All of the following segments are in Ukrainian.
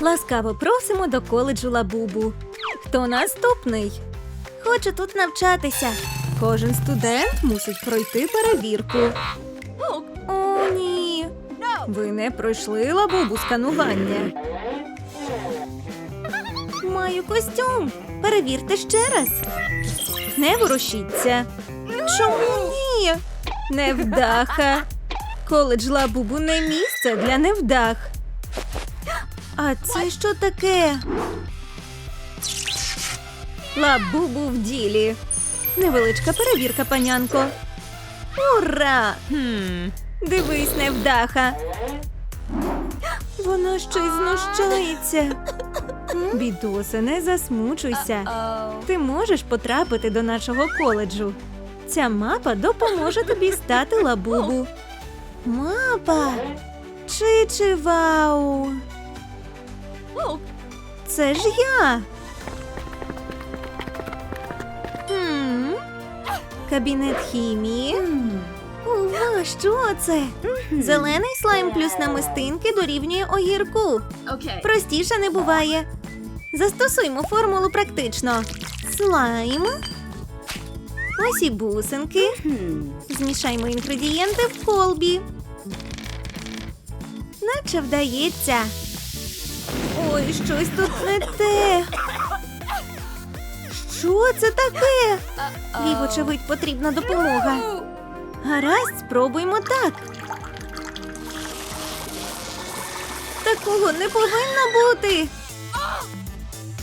Ласкаво просимо до коледжу Лабубу. Хто наступний? Хочу тут навчатися. Кожен студент мусить пройти перевірку. О, ні. Ви не пройшли лабубу сканування. Маю костюм. Перевірте ще раз. Не ворушіться. Чому ні? Невдаха. Коледж Лабубу не місце для невдах. А це що таке? Лабубу в ділі. Невеличка перевірка, панянко. Ура! Хм. Дивись, невдаха. Вона ще й знущається. Бідосе, не засмучуйся. Ти можеш потрапити до нашого коледжу. Ця мапа допоможе тобі стати лабубу. Мапа. Чи-чи вау. Це ж я. Кабінет хімії. Ова, що це? Зелений слайм плюс намистинки дорівнює огірку. Простіше не буває. Застосуємо формулу практично. Слайм. Ось і бусинки. Змішаймо інгредієнти в колбі. Наче вдається. Ой, щось тут не те. Що це таке? Їй, вочевидь, потрібна допомога. Гаразд, спробуймо так. Такого не повинно бути.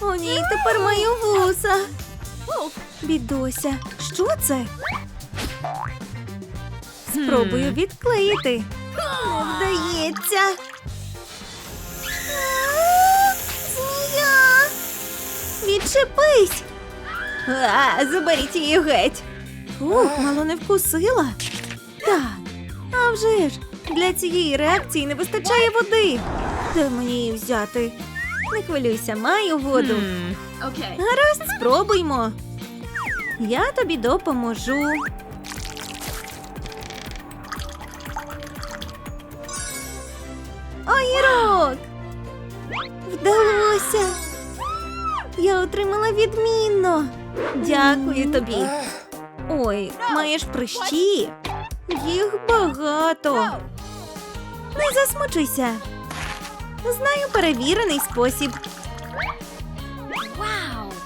О, ні, тепер маю вуса. Бідося, що це? Спробую відклеїти. Не вдається. Відчепись! А, заберіть її геть. Ух, мало не вкусила. Так, а вже ж, для цієї реакції не вистачає води. Де мені її взяти? Не хвилюйся, маю воду. Okay. Гаразд, спробуймо. Я тобі допоможу. Огірок! Вдалося! Я отримала відмінно. Дякую тобі. Ой, маєш прищі? Їх багато. Не засмучуйся. Знаю перевірений спосіб.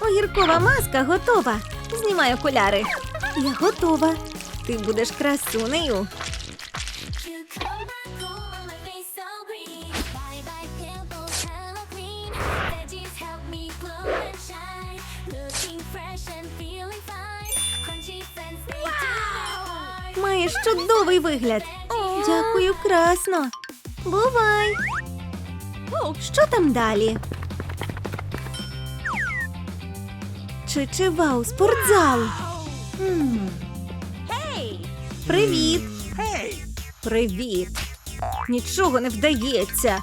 Огіркова маска готова. Знімай окуляри. Я готова. Ти будеш красунею. Маєш чудовий вигляд. Дякую, красно. Бувай. Що там далі? Чи чи вау, спортзал. М. Привіт. Привіт. Нічого не вдається.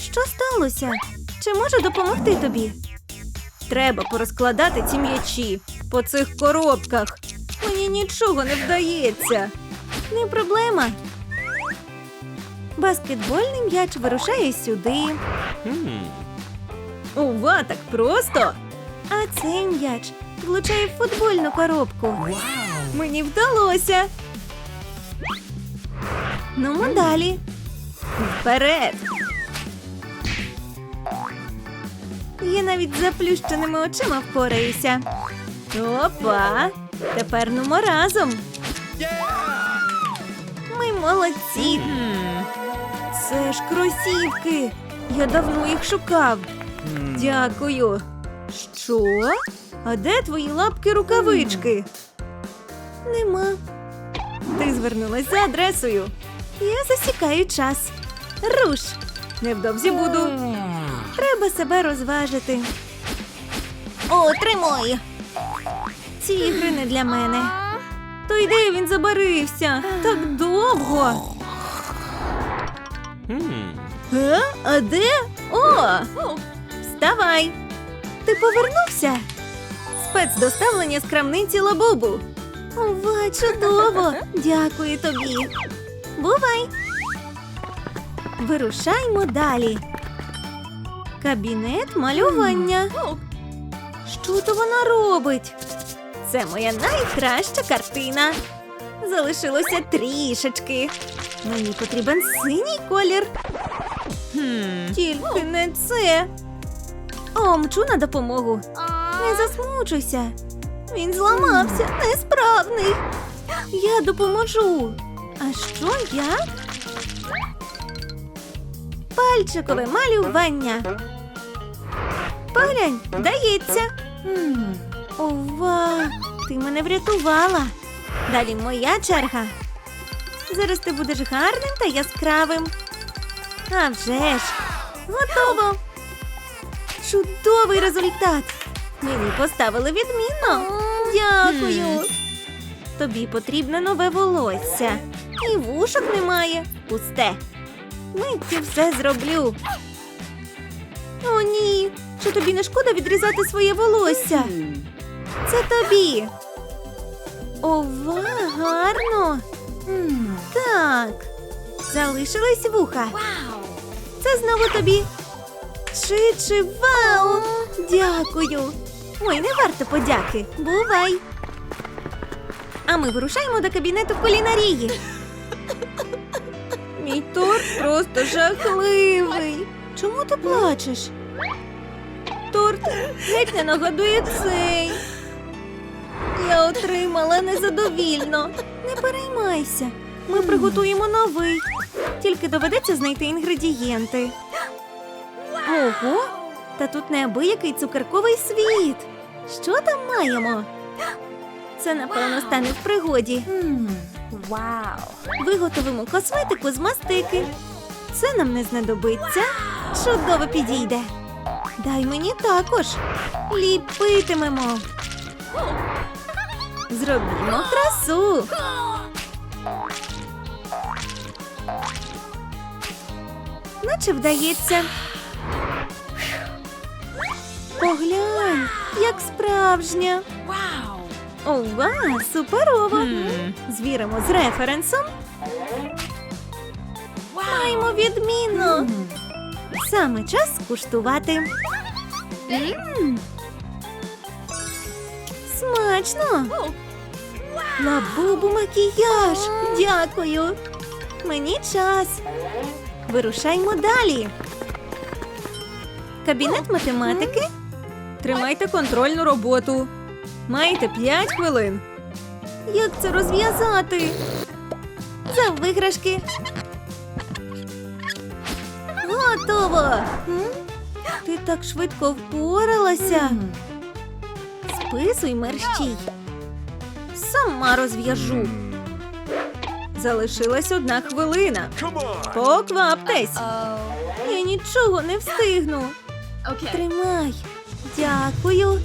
Що сталося? Чи можу допомогти тобі? Треба порозкладати ці м'ячі по цих коробках. Мені нічого не вдається. Не проблема. Баскетбольний м'яч вирушає сюди. Ова, так просто. А цей м'яч влучає в футбольну коробку. Мені вдалося. Ну, далі. Вперед. Я навіть заплющеними очима впораюся. Опа! Тепер нумо разом. Молодці. Це ж кросівки. Я давно їх шукав. Дякую. Що? А де твої лапки рукавички? Нема. Ти звернулась за адресою. Я засікаю час. Руш. Невдовзі буду. Треба себе розважити. О, тримай. Ці ігри не для мене. То й де він забарився? Так довго. Е? А де? О! Вставай! Ти повернувся? Спецдоставлення з крамниці Лабубу. Ова, чудово! Дякую тобі. Бувай! Вирушаймо далі. Кабінет малювання. Що то вона робить? Це моя найкраща картина. Залишилося трішечки. Мені потрібен синій колір. Тільки не це. О, мчу на допомогу. Не засмучуйся. Він зламався, несправний. Я допоможу. А що я? Пальчикове малювання. Поглянь, вдається. Ова, ти мене врятувала. Далі моя черга. Зараз ти будеш гарним та яскравим. А вже ж, готово. Чудовий результат. Мені поставили відмінно. Дякую. Тобі потрібне нове волосся. І вушок немає. Пусте. Миттю все зроблю. О, ні. Чи тобі не шкода відрізати своє волосся? Це тобі. Ова, гарно. Так. Залишились вуха. Це знову тобі. Чи чи вау! Дякую. Ой, не варто подяки. Бувай. А ми вирушаємо до кабінету кулінарії. Мій торт просто жахливий. Чому ти плачеш? Торт геть не нагадує цей. Я отримала незадовільно. Не переймайся. Ми приготуємо новий. Тільки доведеться знайти інгредієнти. Ого! Та тут неабиякий цукерковий світ. Що там маємо? Це, напевно, стане в пригоді. Вау! Виготовимо косметику з мастики. Це нам не знадобиться. Чудово підійде. Дай мені також. Ліпитимемо. Зробімо красу. Наче вдається. Поглянь, як справжня. Вау! Ова, суперово. Звіримо з референсом. Маємо відмінно. Саме час скуштувати. М. Смачно. Лабубу макіяж. Дякую. Мені час. Вирушаймо далі. Кабінет математики. Тримайте контрольну роботу. Маєте 5 хвилин. Як це розв'язати? За виграшки. Готово. М? Ти так швидко впоралася. Списуй мерщій. Сама розв'яжу. Залишилась одна хвилина. Покваптесь. Я нічого не встигну. Тримай. Дякую.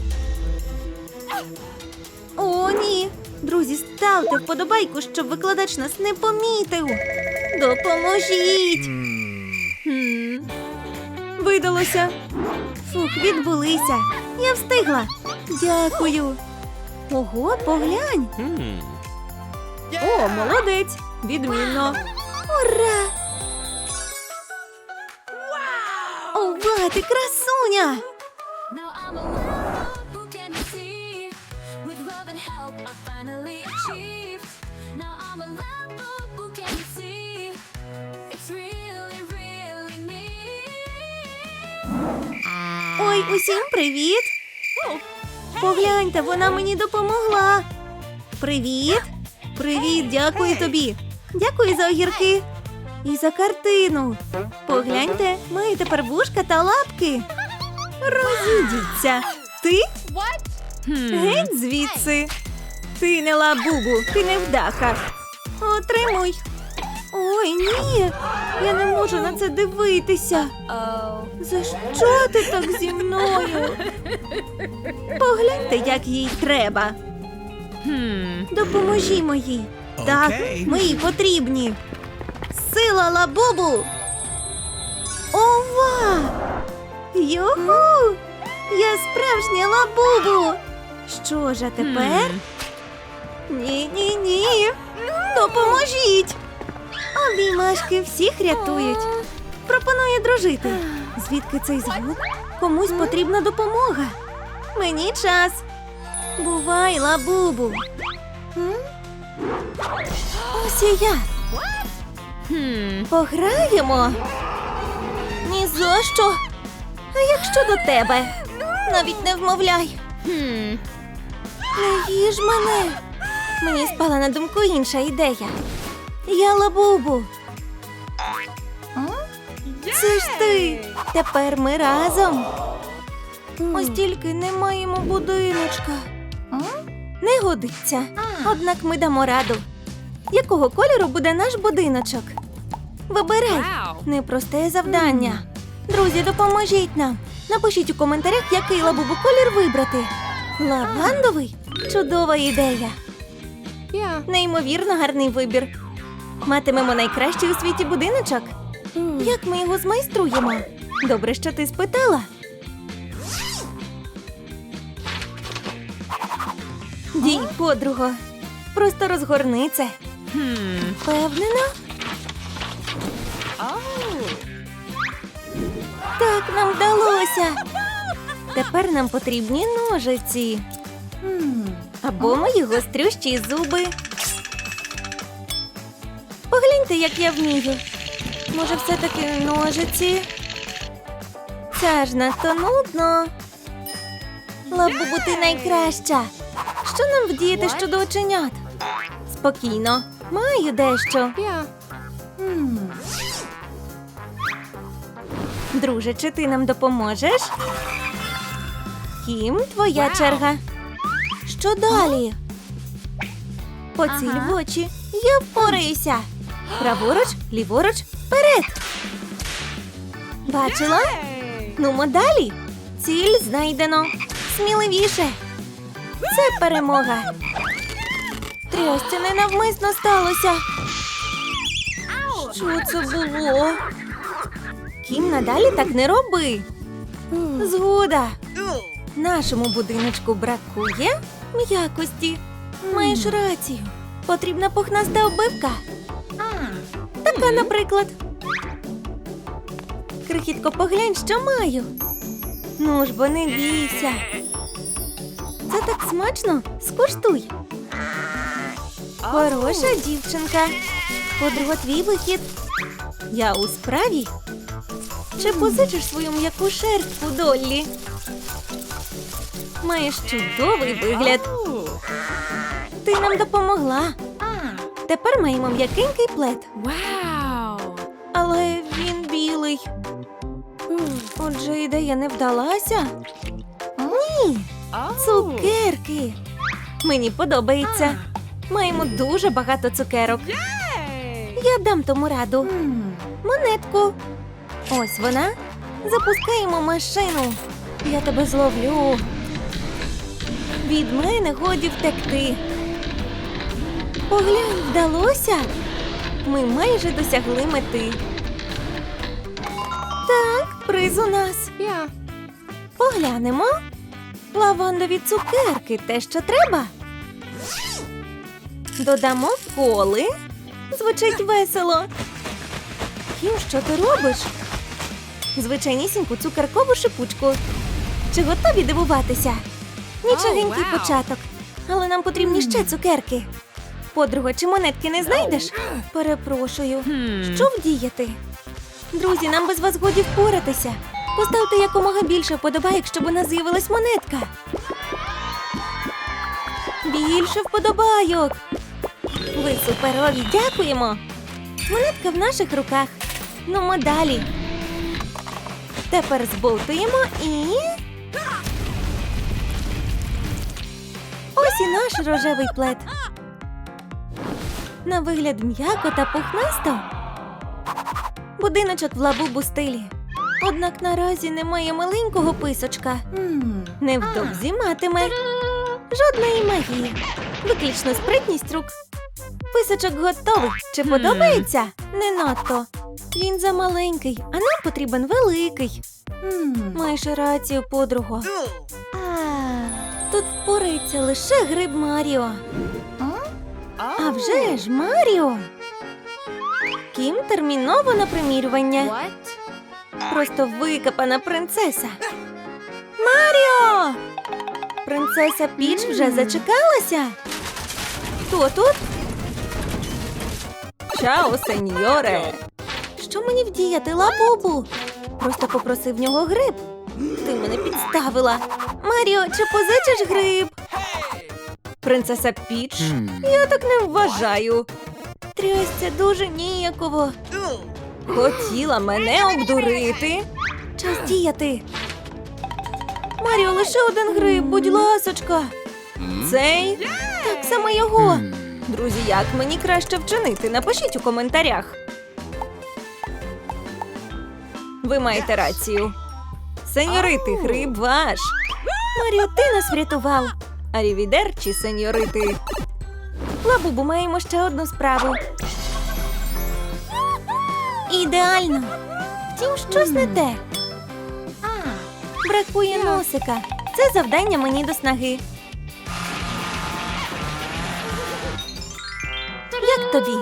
О, ні. Друзі, ставте вподобайку, щоб викладач нас не помітив. Допоможіть. Хм. Видалося. Фух, відбулися. Я встигла. Дякую. Ого, поглянь. О, молодець. Відмінно. Ура! Ова, ти красуня! Ой, усім привіт! Погляньте, вона мені допомогла. Привіт! Привіт, дякую тобі. Дякую за огірки. І за картину. Погляньте, маю тепер вушка та лапки. Розійдіться. Ти? Геть звідси. Ти не лабубу, ти не вдаха. Отримуй. Ой, ні. Я не можу на це дивитися. За що ти так зі мною? Погляньте, як їй треба. Допоможімо їй. Так, ми їй потрібні. Сила лабубу. Ова! Юху! Я справжня лабубу. Що ж, а тепер? Ні, ні, ні. Допоможіть. Обіймашки всіх рятують. Пропоную дружити. Звідки цей звук? Комусь потрібна допомога. Мені час. Бувай, лабубу. Ось і я. Пограємо. Ні за що. А як щодо тебе? Навіть не вмовляй. Не їж мене. Мені спала на думку інша ідея. Я лабубу. Це ж ти. Тепер ми разом. Ось тільки не маємо будиночка. Не годиться. Однак ми дамо раду. Якого кольору буде наш будиночок? Вибирай. Непросте завдання. Друзі, допоможіть нам. Напишіть у коментарях, який лабубу колір вибрати. Лавандовий? Чудова ідея. Неймовірно гарний вибір. Матимемо найкращий у світі будиночок. Як ми його змайструємо? Добре, що ти спитала. Дій, подруго. Просто розгорни це. Впевнена? Так, нам вдалося. Тепер нам потрібні ножиці. Або мої гострющі зуби. Погляньте, як я вмію. Може, все-таки ножиці? Це ж надто нудно. Лабубу, ти найкраща. Що нам вдіяти щодо оченят? Спокійно, маю дещо. Друже, чи ти нам допоможеш? Кім, твоя черга. Що далі? Поціль в очі. Я впораюся. Праворуч, ліворуч, вперед. Бачила? Нумо далі. Ціль знайдено. Сміливіше. Це перемога. Трьостя ненавмисно сталося. Що це було? Кім надалі так не роби. Згода. Нашому будиночку бракує м'якості. Маєш рацію. Потрібна пухнаста оббивка. Така, наприклад. Крихітко, поглянь, що маю. Ну ж бо не бійся. Це так смачно. Скуштуй. Хороша дівчинка. Подруга, твій вихід. Я у справі. Чи позичиш свою м'яку шерстку, Доллі? Маєш чудовий вигляд. Ти нам допомогла. Тепер маємо м'якенький плед. Wow. Ідея не вдалася. Ні, цукерки. Мені подобається. Маємо дуже багато цукерок. Я дам тому раду. Монетку. Ось вона. Запускаємо машину. Я тебе зловлю. Від мене годі втекти. Поглянь, вдалося. Ми майже досягли мети. Так, приз у нас. Yeah. Поглянемо. Лавандові цукерки, те, що треба. Додамо коли. Звучить весело. Кім, що ти робиш? Звичайнісіньку цукеркову шипучку. Чи готові дивуватися? Нічогенький О, вау. початок. Але нам потрібні ще цукерки. Подруга, чи монетки не знайдеш? Перепрошую. Що вдіяти? Друзі, нам без вас годі впоратися. Поставте якомога більше вподобайок, щоб у нас з'явилась монетка. Більше вподобайок. Ви суперові, дякуємо. Монетка в наших руках. Ну, ми далі. Тепер зболтуємо і. Ось і наш рожевий плед. На вигляд м'яко та пухнасто. Будиночок в лабубу стилі. Однак наразі немає маленького писочка. Невдовзі матиме. Жодної магії. Виключно спритність рук. Писочок готовий. Чи подобається? Не надто. Він замаленький, а нам потрібен великий. Маєш рацію, подруго. Тут впорається лише гриб Маріо. А вже ж Маріо. Кім терміново на примірювання. What? Просто викопана принцеса. Маріо! Принцеса Піч вже зачекалася. Хто тут? Чао, сеньоре. Що мені вдіяти, лабубу? Просто попросив в нього гриб. Ти мене підставила. Маріо, чи позичиш гриб? Принцеса Піч? Я так не вважаю. Трясця дуже ніяково. Хотіла мене обдурити. Час діяти. Маріо, лише один гриб, будь ласочка. Цей? Так саме його. Друзі, як мені краще вчинити? Напишіть у коментарях. Ви маєте рацію. Сеньорити, гриб ваш. Маріо, ти нас врятував. Арівідерчі, сеньорити. Лабубу, маємо ще одну справу. Ідеально. Втім, щось не те. Бракує носика. Це завдання мені до снаги. Як тобі?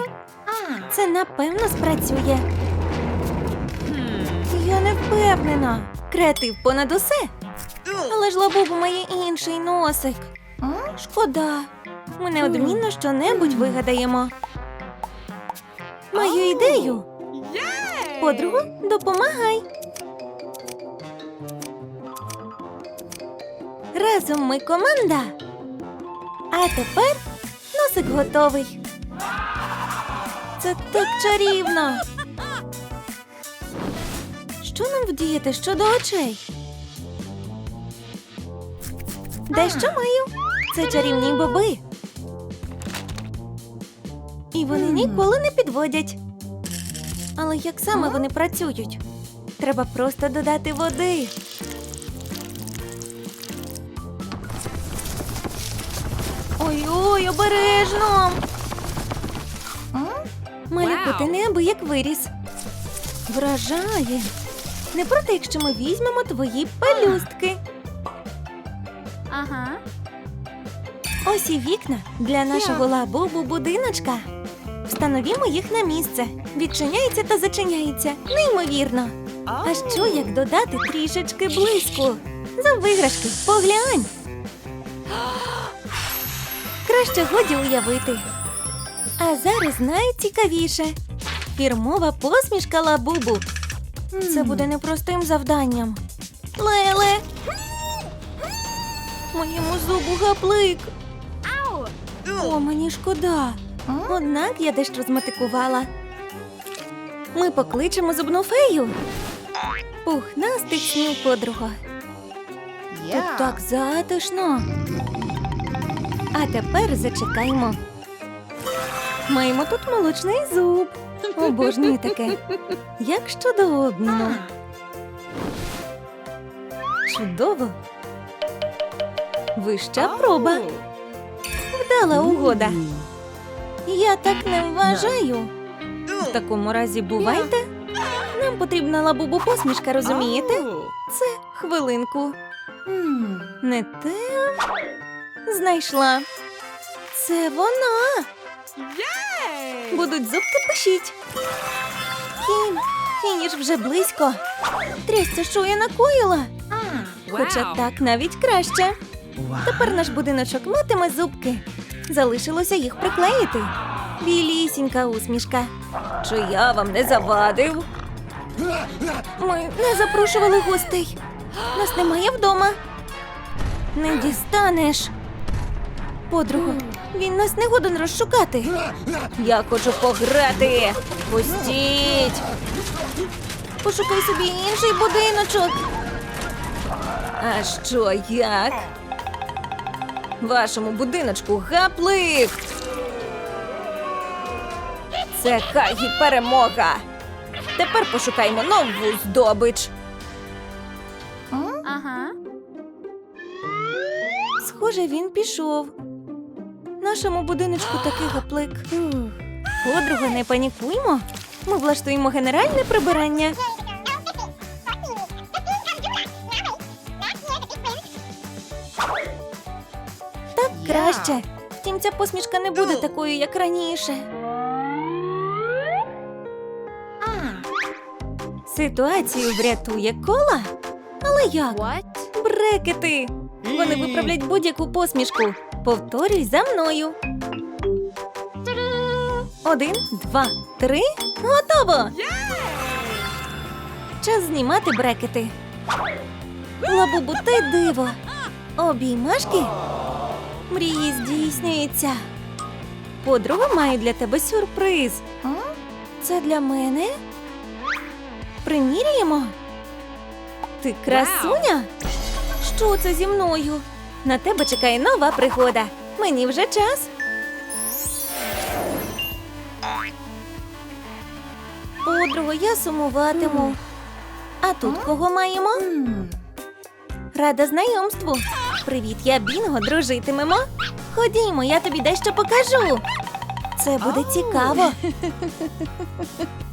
Це напевно спрацює. Я не впевнена. Креатив понад усе. Але ж лабубу має інший носик. Шкода. Ми неодмінно щонебудь вигадаємо. Маю ідею. Подругу, допомагай. Разом ми команда. А тепер носик готовий. Це так чарівно. Що нам вдіяти щодо очей? Дещо маю. Це чарівні боби. І вони ніколи не підводять. Але як саме вони працюють? Треба просто додати води. Ой-ой, обережно. Малюку, ти неабияк виріс. Вражає. Не проти, якщо ми візьмемо твої пелюстки. Uh-huh. Ось і вікна для нашого лабубу будиночка. Встановімо їх на місце. Відчиняється та зачиняється. Неймовірно. А що як додати трішечки блиску? За виграшки, поглянь. Краще годі уявити. А зараз найцікавіше. Фірмова посмішка лабубу. Це буде непростим завданням. Леле. Моєму зубу гаплик. О, мені шкода. Однак я дещо змотикувала. Ми покличемо зубну фею. Пухнастих снів подруга. Тут так затишно. А тепер зачекаймо. Маємо тут молочний зуб. Обожнюю таке. Як щодо обміну? Чудово. Вища проба. Вдала угода. Я так не вважаю. В такому разі бувайте. Нам потрібна лабубу посмішка, розумієте? Це хвилинку. Не те. Знайшла. Це вона. Будуть зубки пишіть. Фін, фініш вже близько. Трясця, що я накоїла. Хоча так навіть краще. Тепер наш будиночок матиме зубки. Залишилося їх приклеїти. Білісінька усмішка. Чи я вам не завадив? Ми не запрошували гостей. Нас немає вдома. Не дістанеш. Подруга, він нас не годен розшукати. Я хочу пограти. Пустіть. Пошукай собі інший будиночок. А що як? Вашому будиночку гаплик. Це Хагі перемога. Тепер пошукаймо нову здобич. Uh-huh. Схоже, він пішов. Нашому будиночку такий гаплик. Подруга, не панікуймо. Ми влаштуємо генеральне прибирання. Краще. Втім, ця посмішка не буде такою, як раніше. Ситуацію врятує кола. Але як? What? Брекети! Вони виправлять будь-яку посмішку. Повторюй за мною. Один, два, три. Готово! Час знімати брекети. Лабубу, ти диво. Обіймашки? Мрії здійснюються. Подруга має для тебе сюрприз. Це для мене? Приміряємо? Ти красуня? Що це зі мною? На тебе чекає нова пригода. Мені вже час. Подруга, я сумуватиму. А тут кого маємо? Рада знайомству. Привіт, я Бінго, дружитимемо. Ходімо, я тобі дещо покажу. Це буде цікаво.